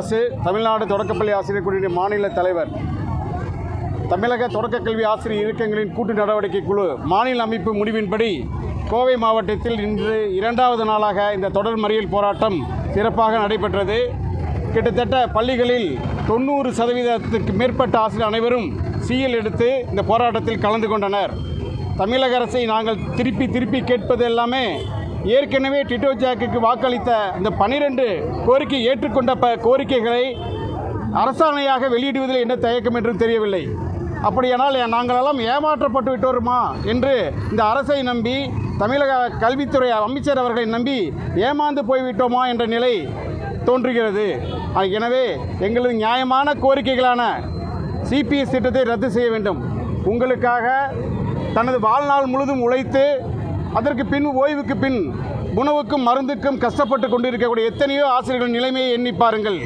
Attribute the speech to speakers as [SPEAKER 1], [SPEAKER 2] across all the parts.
[SPEAKER 1] அரசு தமிழ்நாடு தொடக்கப்பள்ளி ஆசிரியர் குழுவின் மாநில தலைவர். தமிழக தொடக்க கல்வி ஆசிரியர் இயக்கங்களின் கூட்டு நடவடிக்கை குழு மாநில அமைப்பு முடிவின்படி கோவை மாவட்டத்தில் இன்று இரண்டாவது நாளாக இந்த தொடர் மறியல் போராட்டம் சிறப்பாக நடைபெற்றது. கிட்டத்தட்ட பள்ளிகளில் தொண்ணூறு சதவீதத்துக்கு மேற்பட்ட ஆசிரியர் அனைவரும் சீல் எடுத்து இந்த போராட்டத்தில் கலந்து கொண்டனர். தமிழக அரசை நாங்கள் திருப்பி திருப்பி கேட்பது எல்லாமே ஏற்கனவே டிட்டோ ஜாக்குக்கு வாக்களித்த இந்த பனிரெண்டு கோரிக்கை ஏற்றுக்கொண்ட ப கோரிக்கைகளை அரசாணையாக வெளியிடுவதில் என்ன தயக்கம் என்றும் தெரியவில்லை. அப்படியானால் நாங்களெல்லாம் ஏமாற்றப்பட்டு விட்டோருமா என்று இந்த அரசை நம்பி தமிழக கல்வித்துறை அமைச்சர் அவர்களை நம்பி ஏமாந்து போய்விட்டோமா என்ற நிலை தோன்றுகிறது. எனவே எங்களது நியாயமான கோரிக்கைகளான சிபிஎஸ் திட்டத்தை ரத்து செய்ய வேண்டும். உங்களுக்காக தனது வாழ்நாள் முழுதும் உழைத்து அதற்கு பின் ஓய்வுக்கு பின் உணவுக்கும் மருந்துக்கும் கஷ்டப்பட்டு கொண்டிருக்கக்கூடிய எத்தனையோ ஆசிரியர்கள் நிலைமையை எண்ணி பாருங்கள்.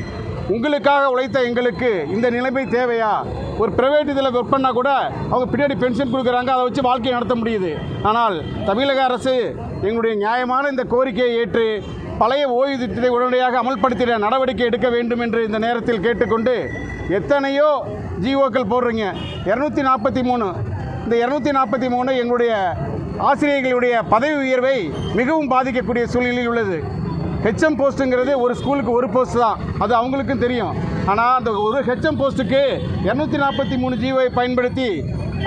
[SPEAKER 1] உங்களுக்காக உழைத்த எங்களுக்கு இந்த நிலைமை தேவையா? ஒரு பிரைவேட் இதில் ஒர்க் பண்ணால் கூட அவங்க பின்னாடி பென்ஷன் கொடுக்குறாங்க அதை வச்சு வாழ்க்கையை நடத்த முடியுது. ஆனால் தமிழக அரசு எங்களுடைய நியாயமான இந்த கோரிக்கையை ஏற்று பழைய ஓய்வு திட்டத்தை உடனடியாக அமல்படுத்திட நடவடிக்கை எடுக்க வேண்டும் என்று இந்த நேரத்தில் கேட்டுக்கொண்டு எத்தனையோ ஜிஓக்கள் போடுறீங்க. இரநூத்தி நாற்பத்தி மூணு. இந்த இரநூத்தி நாற்பத்தி மூணு எங்களுடைய ஆசிரியர்களுடைய பதவி உயர்வை மிகவும் பாதிக்கக்கூடிய சூழ்நிலையில் உள்ளது. ஹெச்எம் போஸ்ட்டுங்கிறது ஒரு ஸ்கூலுக்கு ஒரு போஸ்ட் தான். அது அவங்களுக்கும் தெரியும். ஆனால் அந்த ஒரு ஹெச்எம் போஸ்ட்டுக்கு இரநூத்தி நாற்பத்தி மூணு ஜீவை பயன்படுத்தி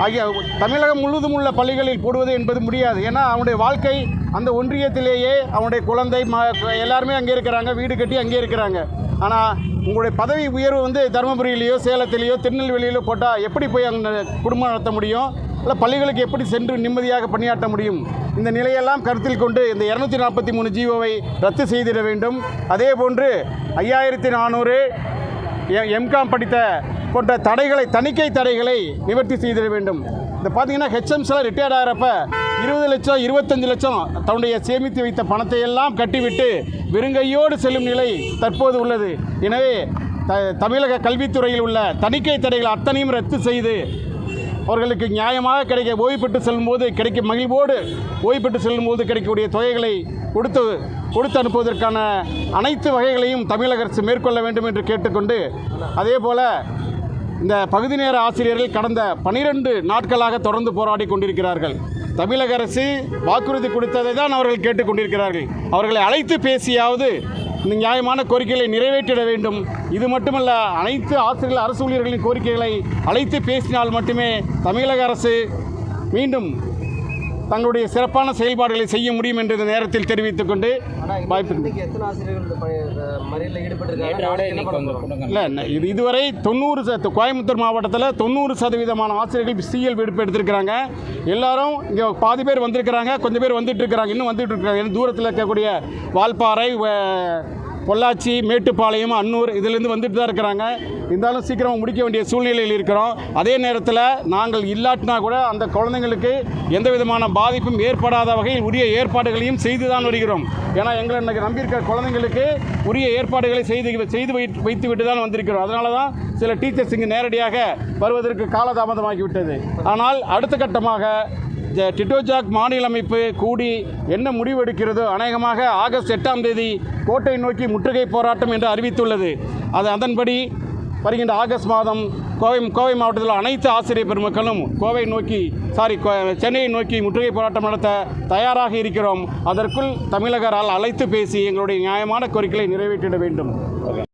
[SPEAKER 1] ஆகிய தமிழகம் முழுவதும் உள்ள பள்ளிகளில் போடுவது என்பது முடியாது. ஏன்னா அவனுடைய வாழ்க்கை அந்த ஒன்றியத்திலேயே அவனுடைய குழந்தை ம எல்லாருமே அங்கே இருக்கிறாங்க. வீடு கட்டி அங்கே இருக்கிறாங்க. ஆனால் உங்களுடைய பதவி உயர்வு வந்து தருமபுரியிலேயோ சேலத்திலேயோ திருநெல்வேலியிலோ போட்டால் எப்படி போய் அங்கே குடும்பம் நடத்த முடியும்? இல்லை பள்ளிகளுக்கு எப்படி சென்று நிம்மதியாக பணியாற்ற முடியும்? இந்த நிலையெல்லாம் கருத்தில் கொண்டு இந்த இரநூத்தி நாற்பத்தி மூணு ஜிஓவை ரத்து செய்திட வேண்டும். அதே போன்று ஐயாயிரத்தி நானூறு எம்காம் படித்த போன்ற தடைகளை தணிக்கை தடைகளை நிவர்த்தி செய்திட வேண்டும். இந்த பார்த்தீங்கன்னா ஹெச்எம்ஸ்லாம் ரிட்டையர்ட் ஆகிறப்ப இருபது லட்சம் இருபத்தஞ்சு லட்சம் தன்னுடைய சேமித்து வைத்த பணத்தை எல்லாம் கட்டிவிட்டு வெறுங்கையோடு செல்லும் நிலை தற்போது உள்ளது. எனவே த தமிழக கல்வித்துறையில் உள்ள தணிக்கை தடைகள் அத்தனையும் ரத்து செய்து அவர்களுக்கு நியாயமாக கிடைக்க ஓய்வு பெற்று செல்லும்போது கிடைக்கும் மகிழ்வோடு ஓய்வு பெற்று செல்லும்போது கிடைக்கக்கூடிய தொகைகளை கொடுத்து கொடுத்து அனுப்புவதற்கான அனைத்து வகைகளையும் தமிழக அரசு மேற்கொள்ள வேண்டும் என்று கேட்டுக்கொண்டு அதே போல் இந்த பகுதி நேர ஆசிரியர்கள் கடந்த பனிரெண்டு நாட்களாக தொடர்ந்து போராடி கொண்டிருக்கிறார்கள். தமிழக அரசு வாக்குறுதி கொடுத்ததை தான் அவர்கள் கேட்டுக்கொண்டிருக்கிறார்கள் அவர்களை அழைத்து பேசியாவது இந்த நியாயமான கோரிக்கைகளை நிறைவேற்றிட வேண்டும். இது மட்டுமல்ல அனைத்து ஆசிரியர்கள் அரசு ஊழியர்களின் கோரிக்கைகளை அழைத்து பேசினால் மட்டுமே தமிழக அரசு மீண்டும் தங்களுடைய சிறப்பான செயல்பாடுகளை செய்ய முடியும் என்று இந்த நேரத்தில் தெரிவித்துக் கொண்டு வாய்ப்பு இல்லை இது இதுவரை தொண்ணூறு ச- கோயம்புத்தூர் மாவட்டத்தில் தொண்ணூறு சதவீதமான ஆசிரியர்கள் சிஎல் விடுப்பு எடுத்திருக்கிறாங்க. எல்லாரும் இங்கே பாதி பேர் வந்திருக்கிறாங்க கொஞ்சம் பேர் வந்துட்டு இருக்கிறாங்க இன்னும் வந்துட்டு இருக்காங்க. இன்னும் தூரத்தில் இருக்கக்கூடிய வால்பாறை வ- பொள்ளாச்சி மேட்டுப்பாளையம் அன்னூர் இதிலேருந்து வந்துட்டு தான் இருக்கிறாங்க. இருந்தாலும் சீக்கிரம் முடிக்க வேண்டிய சூழ்நிலையில் இருக்கிறோம். அதே நேரத்தில் நாங்கள் இல்லாட்டினா கூட அந்த குழந்தைங்களுக்கு எந்த விதமான பாதிப்பும் ஏற்படாத வகையில் உரிய ஏற்பாடுகளையும் செய்து தான் வருகிறோம். ஏன்னா எங்களை இன்னைக்கு நம்பியிருக்கிற குழந்தைங்களுக்கு உரிய ஏற்பாடுகளை செய்து செய்து வைத்து வைத்து விட்டு தான் வந்திருக்கிறோம். அதனால தான் சில டீச்சர்ஸ் இங்கே நேரடியாக வருவதற்கு காலதாமதமாகிவிட்டது. ஆனால் அடுத்த கட்டமாக டிட்டோஜாக் மாநில அமைப்பு கூடி என்ன முடிவு எடுக்கிறதோ அநேகமாக ஆகஸ்ட் எட்டாம் தேதி கோட்டை நோக்கி முற்றுகை போராட்டம் என்று அறிவித்துள்ளது. அது அதன்படி வருகின்ற ஆகஸ்ட் மாதம் கோவை கோவை மாவட்டத்தில் அனைத்து ஆசிரியர் பெருமக்களும் கோவை நோக்கி சாரி கோ- சென்னையை நோக்கி முற்றுகை போராட்டம் நடத்த தயாராக இருக்கிறோம். அதற்குள் தமிழகரால் அழைத்து பேசி எங்களுடைய நியாயமான கோரிக்கைகளை நிறைவேற்றிட வேண்டும்.